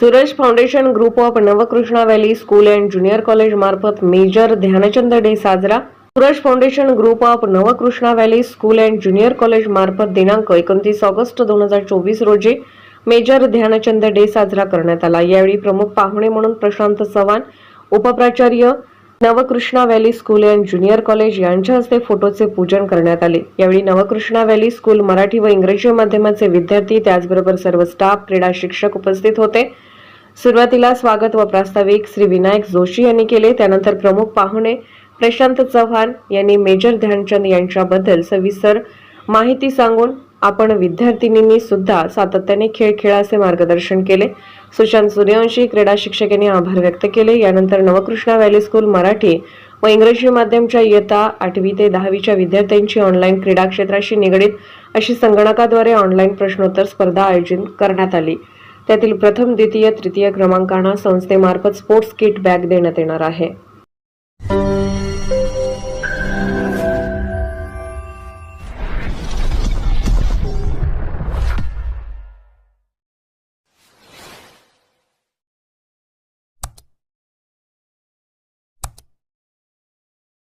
Suraj foundation group of Navkrishna valley school and junior college मार्फत major Dhyanchand day साजरा. Suraj foundation group of Navkrishna valley school and junior college मार्फत दिनांक एकोणतीस August दोन हजार चोवीस रोजी मेजर ध्यानचंद डे साजरा करण्यात आला. यावेळी प्रमुख पाहुणे म्हणून Prashant Chavan उपप्राचार्य Navkrishna valley school and junior college यांच्या हस्ते फोटोचे पूजन करण्यात आले. यावेळी नवकृष्णा व्हॅली स्कूल मराठी व इंग्रजी माध्यमाचे विद्यार्थी त्याचबरोबर सर्व स्टाफ क्रीडा शिक्षक उपस्थित होते. सुरुवातीला स्वागत व प्रास्ताविक श्री विनायक जोशी यांनी केले. त्यानंतर प्रमुख पाहुणे प्रशांत चव्हाण यांनी मेजर ध्यानचंद यांच्याबद्दल सविस्तर माहिती सांगून आपण विद्यार्थिनींनी सुद्धा सातत्याने खेळ खेळाचे मार्गदर्शन केले. सुशांत सूर्यवंशी क्रीडा शिक्षकांनी आभार व्यक्त केले. यानंतर नवकृष्णा व्हॅली स्कूल मराठी व इंग्रजी माध्यमच्या इयत्ता आठवी ते दहावीच्या विद्यार्थ्यांची ऑनलाईन क्रीडा क्षेत्राशी निगडीत अशी संगणकाद्वारे ऑनलाईन प्रश्नोत्तर स्पर्धा आयोजित करण्यात आली. त्यातील प्रथम द्वितीय तृतीय क्रमांकांना संस्थेमार्फत स्पोर्ट्स किट बॅग देण्यात येणार आहे.